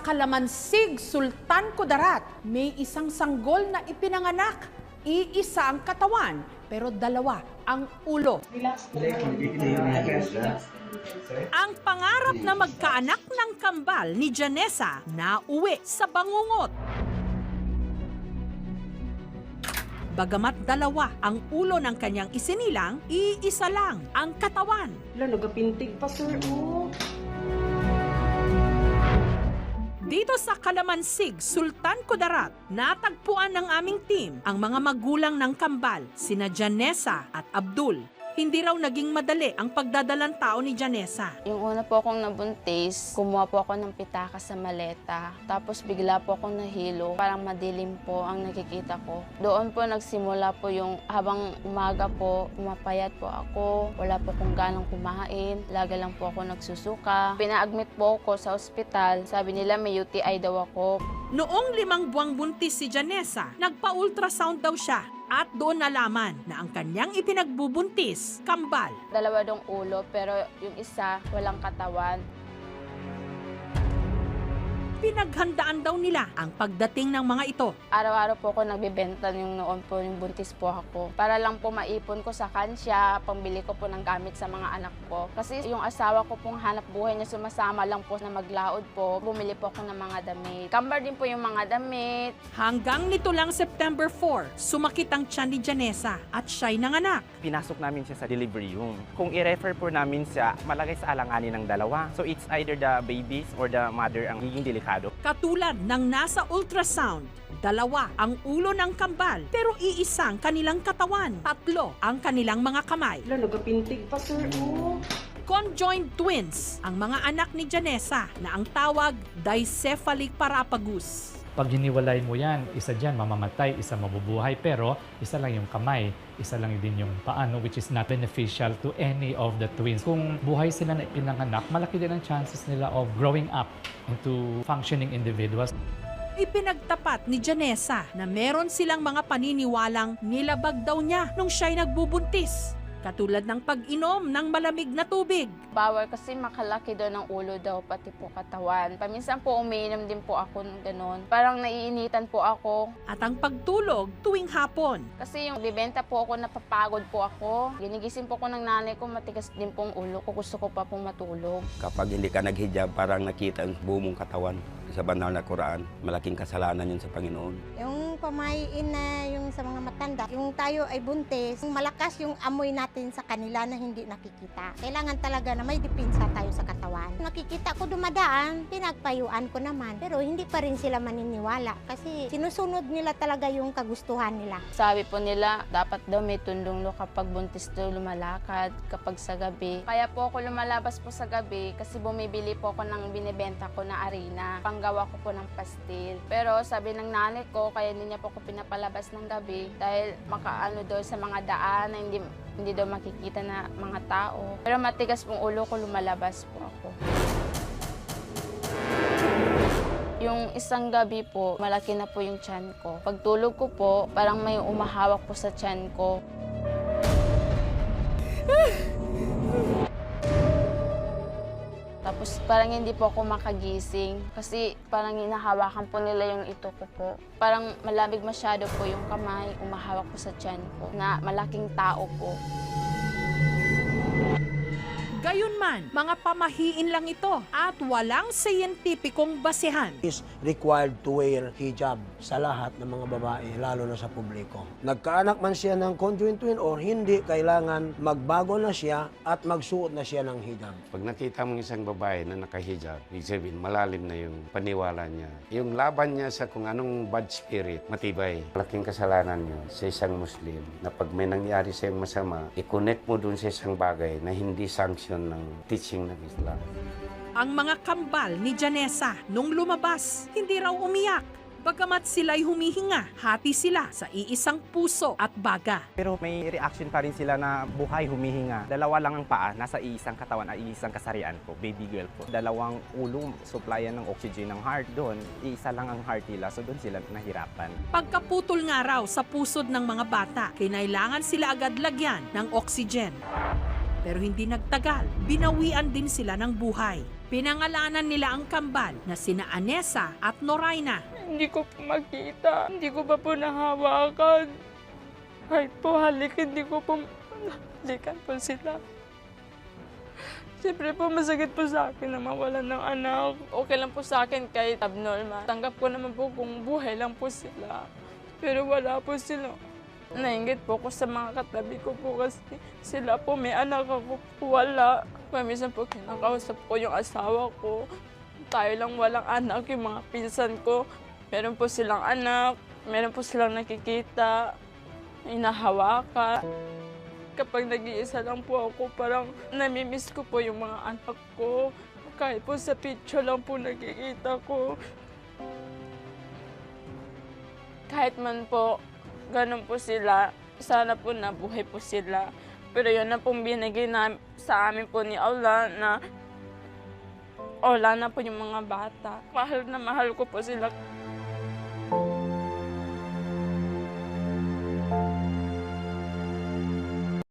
Kalamansig Sultan Kudarat, may isang sanggol na ipinanganak. Iisa ang katawan, pero dalawa ang ulo. Ang pangarap na magkaanak ng kambal ni Janessa na uwi sa bangungot. Bagamat dalawa ang ulo ng kanyang isinilang, iisa lang ang katawan. Wala, nagapintig pa sir. Oh. Dito sa Kalamansig, Sultan Kudarat, natagpuan ng aming team ang mga magulang ng kambal, sina Janessa at Abdul. Hindi raw naging madali ang pagdadalang tao ni Janessa. Yung una po akong nabuntis, kumuha po ako ng pitaka sa maleta. Tapos bigla po akong nahilo. Parang madilim po ang nakikita ko. Doon po nagsimula po yung habang umaga po, umapayat po ako. Wala po akong ganang kumain. Lagi lang po ako nagsusuka. Pina-admit po ako sa ospital. Sabi nila may UTI daw ako. Noong limang buwang buntis si Janessa, nagpa-ultrasound daw siya at doon nalaman na ang kanyang ipinagbubuntis, kambal. Dalawa dong ulo pero yung isa walang katawan. Pinaghandaan daw nila ang pagdating ng mga ito. Araw-araw po ako nagbibenta yung noon po, yung buntis po ako. Para lang po maipon ko sa kansya, pambili ko po ng gamit sa mga anak ko. Kasi yung asawa ko pong hanap buhay niya sumasama lang po na maglaod po. Bumili po ako ng mga damit. Kambar din po yung mga damit. Hanggang nito lang September 4, sumakit ang tiyan ni Janessa at siya'y nanganak. pinasok namin siya sa delivery room. Kung i-refer po namin siya, malagay sa alanganin ng dalawa. So it's either the babies or the mother ang higing delikado. Katulad ng nasa ultrasound, dalawa ang ulo ng kambal pero iisang kanilang katawan. Tatlo ang kanilang mga kamay. Wala, nagapintig pa sir. Oh. Conjoined twins ang mga anak ni Janessa na ang tawag dicephalic parapagus. Pag hiniwalay mo yan, isa dyan mamamatay, isa mabubuhay, pero isa lang yung kamay, isa lang din yung paano, which is not beneficial to any of the twins. Kung buhay sila na ipinanganak, malaki din ang chances nila of growing up into functioning individuals. Ipinagtapat ni Janessa na meron silang mga paniniwalang nilabag daw niya nung siya'y nagbubuntis. Katulad ng pag-inom ng malamig na tubig. Bawal kasi makalaki doon ang ulo daw, pati po katawan. Paminsan po umiinom din po ako ng ganun. Parang naiinitan po ako. At ang pagtulog tuwing hapon. Kasi yung bibenta po ako, napapagod po ako. Ginigising po ko ng nanay ko, matigas din pong ulo ko. Gusto ko pa pong matulog. Kapag hindi ka naghijab, parang nakita ang buo mong katawan sa banal na Quran. Malaking kasalanan yun sa Panginoon. Yung pamahiin na yung sa mga matanda, yung tayo ay buntis, malakas yung amoy natin sa kanila na hindi nakikita. Kailangan talaga na may depensa tayo sa katawan. Nakikita ko dumadaan, pinagpayuan ko naman. Pero hindi pa rin sila maniniwala kasi sinusunod nila talaga yung kagustuhan nila. Sabi po nila, dapat daw may tundong no kapag buntis daw lumalakad, kapag sa gabi. Kaya po ako lumalabas po sa gabi kasi bumibili po ako ng binibenta ko na arena. Panggawa ko po ng pastil. Pero sabi ng nanay ko, kaya hindi niya po ako pinapalabas ng gabi dahil makaano daw sa mga daan na hindi, hindi daw makikita na mga tao. Pero matigas pong ulo ko, lumalabas po ako. Yung isang gabi po, malaki na po yung tiyan ko. Pagtulog ko po, parang may umahawak po sa tiyan ko. Tapos parang hindi po ako makagising kasi parang hinahawakan po nila yung ito ko po. Parang malamig masyado po yung kamay, umahawak po sa tiyan ko na malaking tao po. Gayunman, mga pamahiin lang ito at walang siyentipikong basehan. is required to wear hijab sa lahat ng mga babae, lalo na sa publiko. Nagkaanak man siya ng conjoined twin or hindi, kailangan magbago na siya at magsuot na siya ng hijab. Pag nakita mo isang babae na nakahijab, ibig sabihin, malalim na yung paniwala niya. Yung laban niya sa kung anong bad spirit, matibay. Malaking kasalanan niyo sa isang Muslim na pag may nangyari sa iyong masama, i-connect mo dun sa isang bagay na hindi sanction ng teaching ng Islam. Ang mga kambal ni Janessa nung lumabas, hindi raw umiyak. Bagamat sila'y humihinga, hati sila sa iisang puso at baga. Pero may reaction pa rin sila na buhay, humihinga. Dalawa lang ang paa, nasa iisang katawan ay iisang kasarian po, baby girl po. Dalawang ulo, supplyan ng oxygen ng heart doon, iisa lang ang heart nila, so doon sila nahirapan. Pagkaputol nga raw sa pusod ng mga bata, kinailangan sila agad lagyan ng oxygen. Pero hindi nagtagal, binawian din sila ng buhay. Pinangalanan nila ang kambal na sina Anessa at Noraina. Hindi ko po makita. Hindi ko pa po nahawakan. Kahit po halik, hindi ko po halikan po sila. Siyempre po, masakit po sa akin na mawalan ng anak. Okay lang po sa akin kahit abnormal. Tanggap ko naman po kung buhay lang po sila. Pero wala po sila. Nainggit po ko sa mga katabi ko po kasi sila po may anak ako wala. Kaya minsan po kinakausap ko yung asawa ko. Tayo lang walang anak, yung mga pinsan ko. Meron po silang anak, meron po silang nakikita, inahawakan. Kapag nag-iisa lang po ako, parang namimiss ko po yung mga anak ko. Kahit po sa picture lang po nakikita ko. Kahit man po, ganun po sila, sana po nabuhay po sila. Pero yun na pong binigay na, sa amin po ni Allah na wala na po yung mga bata. Mahal na mahal ko po sila